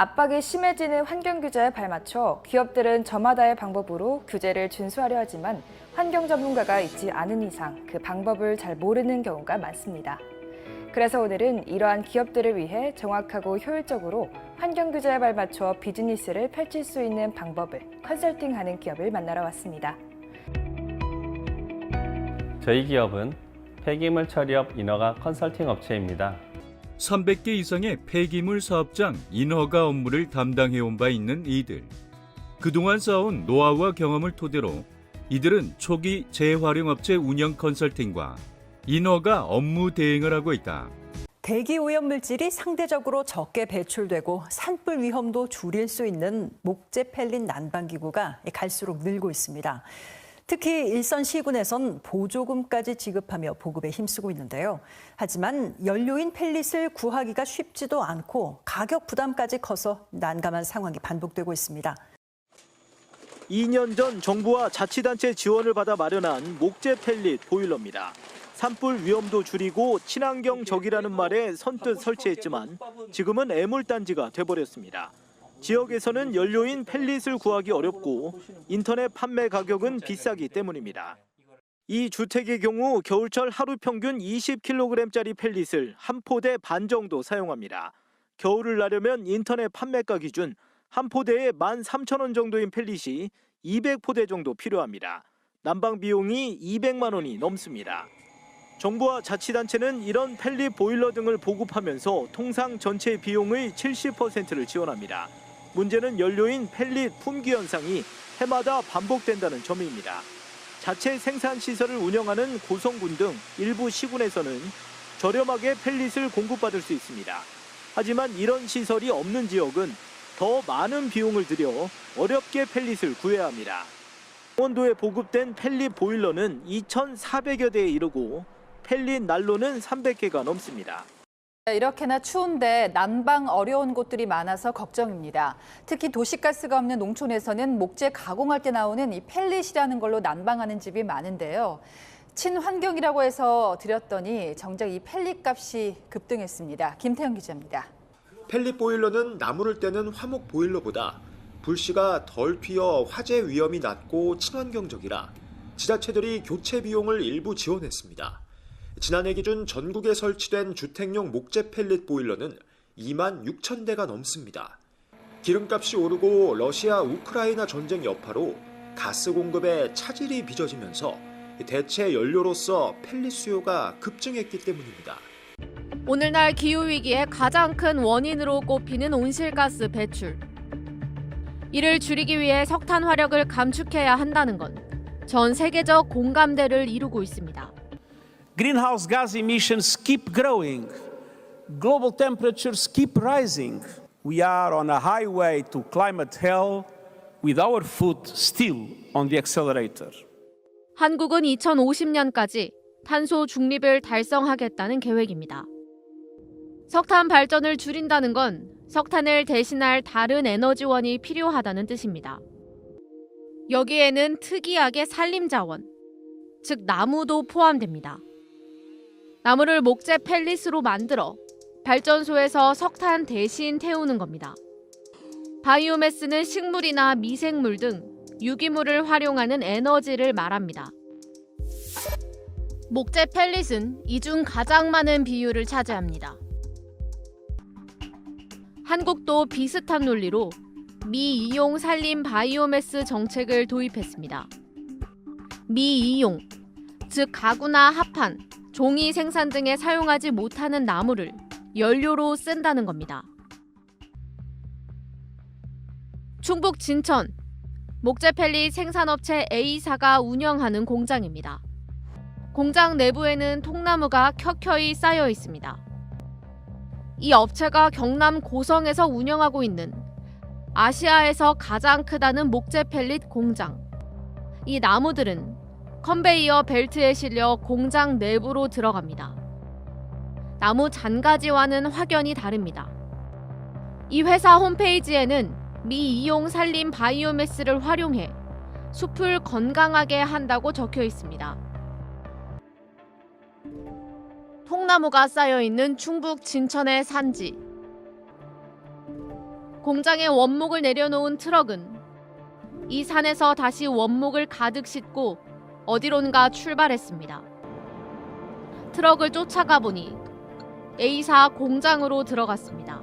압박이 심해지는 환경 규제에 발맞춰 기업들은 저마다의 방법으로 규제를 준수하려 하지만 환경 전문가가 있지 않은 이상 그 방법을 잘 모르는 경우가 많습니다. 그래서 오늘은 이러한 기업들을 위해 정확하고 효율적으로 환경 규제에 발맞춰 비즈니스를 펼칠 수 있는 방법을 컨설팅하는 기업을 만나러 왔습니다. 저희 기업은 폐기물 처리업 인허가 컨설팅 업체입니다. 300개 이상의 폐기물 사업장 인허가 업무를 담당해온 바 있는 이들. 그동안 쌓아온 노하우와 경험을 토대로 이들은 초기 재활용업체 운영 컨설팅과 인허가 업무 대행을 하고 있다. 대기 오염 물질이 상대적으로 적게 배출되고 산불 위험도 줄일 수 있는 목재 펠린 난방 기구가 갈수록 늘고 있습니다. 특히 일선 시군에선 보조금까지 지급하며 보급에 힘쓰고 있는데요. 하지만 연료인 펠릿을 구하기가 쉽지도 않고 가격 부담까지 커서 난감한 상황이 반복되고 있습니다. 2년 전 정부와 자치단체 지원을 받아 마련한 목재 펠릿 보일러입니다. 산불 위험도 줄이고 친환경적이라는 말에 선뜻 설치했지만 지금은 애물단지가 돼버렸습니다. 지역에서는 연료인 펠릿을 구하기 어렵고 인터넷 판매 가격은 비싸기 때문입니다. 이 주택의 경우 겨울철 하루 평균 20kg짜리 펠릿을 한 포대 반 정도 사용합니다. 겨울을 나려면 인터넷 판매가 기준 한 포대에 13,000원 정도인 펠릿이 200포대 정도 필요합니다. 난방 비용이 200만 원이 넘습니다. 정부와 자치단체는 이런 펠릿 보일러 등을 보급하면서 통상 전체 비용의 70%를 지원합니다. 문제는 연료인 펠릿 품귀 현상이 해마다 반복된다는 점입니다. 자체 생산 시설을 운영하는 고성군 등 일부 시군에서는 저렴하게 펠릿을 공급받을 수 있습니다. 하지만 이런 시설이 없는 지역은 더 많은 비용을 들여 어렵게 펠릿을 구해야 합니다. 강원도에 보급된 펠릿 보일러는 2,400여 대에 이르고 펠릿 난로는 300개가 넘습니다. 이렇게나 추운데 난방 어려운 곳들이 많아서 걱정입니다. 특히 도시가스가 없는 농촌에서는 목재 가공할 때 나오는 이 펠릿이라는 걸로 난방하는 집이 많은데요. 친환경이라고 해서 드렸더니 정작 이 펠릿 값이 급등했습니다. 김태형 기자입니다. 펠릿 보일러는 나무를 떼는 화목 보일러보다 불씨가 덜 튀어 화재 위험이 낮고 친환경적이라 지자체들이 교체 비용을 일부 지원했습니다. 지난해 기준 전국에 설치된 주택용 목재 펠릿 보일러는 2만 6천 대가 넘습니다. 기름값이 오르고 러시아 우크라이나 전쟁 여파로 가스 공급에 차질이 빚어지면서 대체 연료로서 펠릿 수요가 급증했기 때문입니다. 오늘날 기후 위기의 가장 큰 원인으로 꼽히는 온실가스 배출. 이를 줄이기 위해 석탄 화력을 감축해야 한다는 건 전 세계적 공감대를 이루고 있습니다. Greenhouse gas emissions keep growing, global temperatures keep rising. We are on a highway to climate hell with our foot still on the accelerator. 한국은 2050년까지 탄소 중립을 달성하겠다는 계획입니다. 석탄 발전을 줄인다는 건 석탄을 대신할 다른 에너지원이 필요하다는 뜻입니다. 여기에는 특이하게 산림자원, 즉 나무도 포함됩니다. 나무를 목재 펠릿으로 만들어 발전소에서 석탄 대신 태우는 겁니다. 바이오매스는 식물이나 미생물 등 유기물을 활용하는 에너지를 말합니다. 목재 펠릿은 이 중 가장 많은 비율을 차지합니다. 한국도 비슷한 논리로 미이용 산림 바이오매스 정책을 도입했습니다. 미이용, 즉 가구나 합판, 종이 생산 등에 사용하지 못하는 나무를 연료로 쓴다는 겁니다. 충북 진천 목재 펠릿 생산업체 A사가 운영하는 공장입니다. 공장 내부에는 통나무가 켜켜이 쌓여 있습니다. 이 업체가 경남 고성에서 운영하고 있는 아시아에서 가장 크다는 목재 펠릿 공장. 이 나무들은 컨베이어 벨트에 실려 공장 내부로 들어갑니다. 나무 잔가지와는 확연히 다릅니다. 이 회사 홈페이지에는 미이용 산림 바이오매스를 활용해 숲을 건강하게 한다고 적혀 있습니다. 통나무가 쌓여 있는 충북 진천의 산지. 공장에 원목을 내려놓은 트럭은 이 산에서 다시 원목을 가득 싣고 어디론가 출발했습니다. 트럭을 쫓아가 보니 A사 공장으로 들어갔습니다.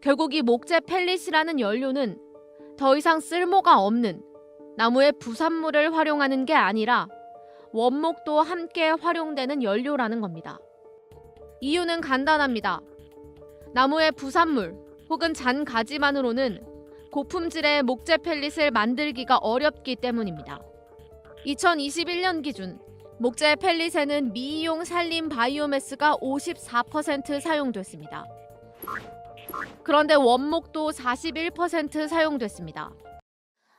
결국 이 목재 펠릿이라는 연료는 더 이상 쓸모가 없는 나무의 부산물을 활용하는 게 아니라 원목도 함께 활용되는 연료라는 겁니다. 이유는 간단합니다. 나무의 부산물 혹은 잔 가지만으로는 고품질의 목재 펠릿을 만들기가 어렵기 때문입니다. 2021년 기준 목재 펠릿에는 미이용 산림 바이오매스가 54% 사용됐습니다. 그런데 원목도 41% 사용됐습니다.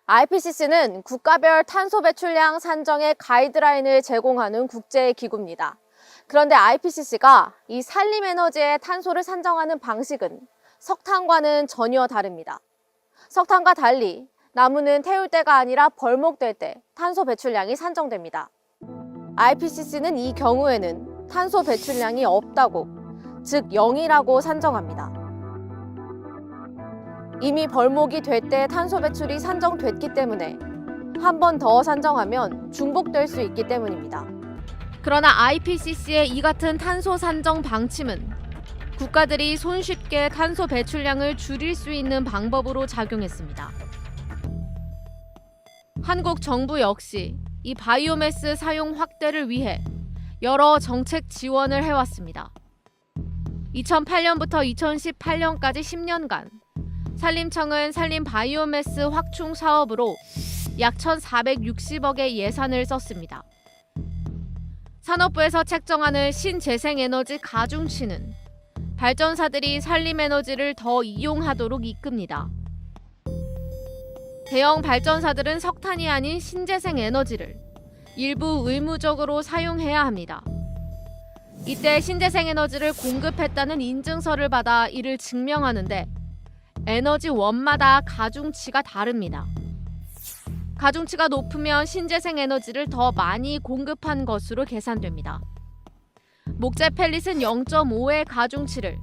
IPCC는 국가별 탄소 배출량 산정의 가이드라인을 제공하는 국제 기구입니다. 그런데 IPCC가 이 산림 에너지의 탄소를 산정하는 방식은 석탄과는 전혀 다릅니다. 석탄과 달리 나무는 태울 때가 아니라 벌목될 때 탄소 배출량이 산정됩니다. IPCC는 이 경우에는 탄소 배출량이 없다고, 즉 0이라고 산정합니다. 이미 벌목이 될 때 탄소 배출이 산정됐기 때문에 한 번 더 산정하면 중복될 수 있기 때문입니다. 그러나 IPCC의 이 같은 탄소 산정 방침은 국가들이 손쉽게 탄소 배출량을 줄일 수 있는 방법으로 작용했습니다. 한국 정부 역시 이 바이오매스 사용 확대를 위해 여러 정책 지원을 해왔습니다. 2008년부터 2018년까지 10년간 산림청은 산림 바이오매스 확충 사업으로 약 1,460억의 예산을 썼습니다. 산업부에서 책정하는 신재생에너지 가중치는 발전사들이 산림에너지를 더 이용하도록 이끕니다. 대형 발전사들은 석탄이 아닌 신재생 에너지를 일부 의무적으로 사용해야 합니다. 이때 신재생 에너지를 공급했다는 인증서를 받아 이를 증명하는데 에너지 원마다 가중치가 다릅니다. 가중치가 높으면 신재생 에너지를 더 많이 공급한 것으로 계산됩니다. 목재 펠릿은 0.5의 가중치를,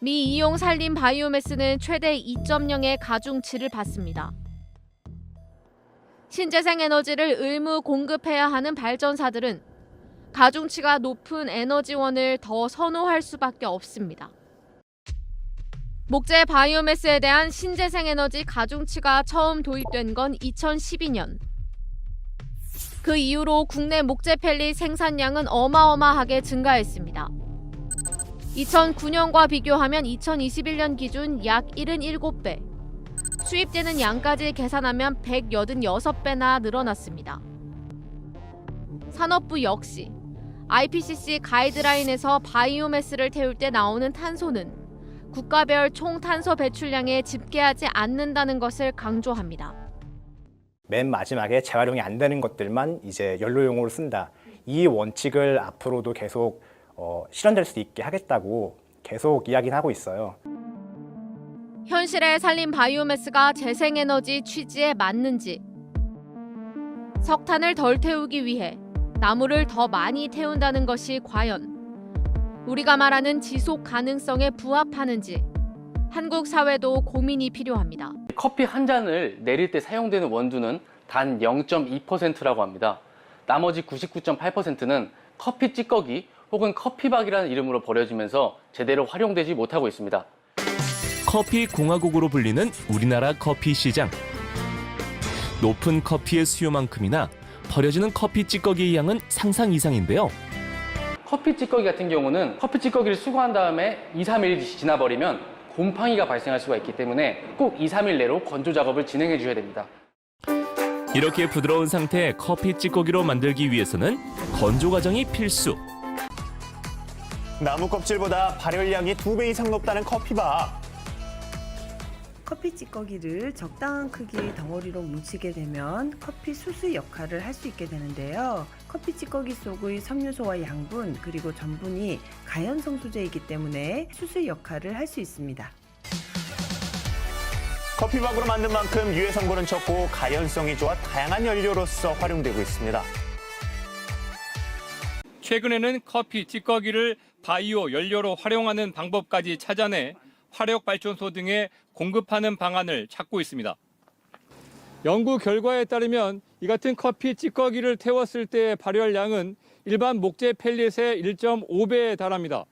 미 이용 산림 바이오매스는 최대 2.0의 가중치를 받습니다. 신재생 에너지를 의무 공급해야 하는 발전사들은 가중치가 높은 에너지원을 더 선호할 수밖에 없습니다. 목재 바이오매스에 대한 신재생 에너지 가중치가 처음 도입된 건 2012년. 그 이후로 국내 목재 펠릿 생산량은 어마어마하게 증가했습니다. 2009년과 비교하면 2021년 기준 약 77배, 수입되는 양까지 계산하면 186배나 늘어났습니다. 산업부 역시 IPCC 가이드라인에서 바이오매스를 태울 때 나오는 탄소는 국가별 총 탄소 배출량에 집계하지 않는다는 것을 강조합니다. 맨 마지막에 재활용이 안 되는 것들만 이제 연료용으로 쓴다. 이 원칙을 앞으로도 계속 어, 실현될 수 있게 하겠다고 계속 이야기는 하고 있어요. 현실의 산림 바이오매스가 재생에너지 취지에 맞는지, 석탄을 덜 태우기 위해 나무를 더 많이 태운다는 것이 과연 우리가 말하는 지속 가능성에 부합하는지 한국 사회도 고민이 필요합니다. 커피 한 잔을 내릴 때 사용되는 원두는 단 0.2%라고 합니다. 나머지 99.8%는 커피 찌꺼기 혹은 커피박이라는 이름으로 버려지면서 제대로 활용되지 못하고 있습니다. 커피 공화국으로 불리는 우리나라 커피 시장. 높은 커피의 수요만큼이나 버려지는 커피 찌꺼기의 양은 상상 이상인데요. 커피 찌꺼기 같은 경우는 커피 찌꺼기를 수거한 다음에 2, 3일이 지나버리면 곰팡이가 발생할 수가 있기 때문에 꼭 2, 3일 내로 건조 작업을 진행해 주셔야 됩니다. 이렇게 부드러운 상태의 커피 찌꺼기로 만들기 위해서는 건조 과정이 필수. 나무 껍질보다 발열량이 두 배 이상 높다는 커피밥. 커피 찌꺼기를 적당한 크기의 덩어리로 뭉치게 되면 커피 수수 역할을 할 수 있게 되는데요. 커피 찌꺼기 속의 섬유소와 양분 그리고 전분이 가연성 소재이기 때문에 수수 역할을 할 수 있습니다. 커피밥으로 만든 만큼 유해 성분은 적고 가연성이 좋아 다양한 연료로서 활용되고 있습니다. 최근에는 커피 찌꺼기를 바이오 연료로 활용하는 방법까지 찾아내 화력 발전소 등에 공급하는 방안을 찾고 있습니다. 연구 결과에 따르면 이 같은 커피 찌꺼기를 태웠을 때 발열량은 일반 목재 펠릿의 1.5배에 달합니다.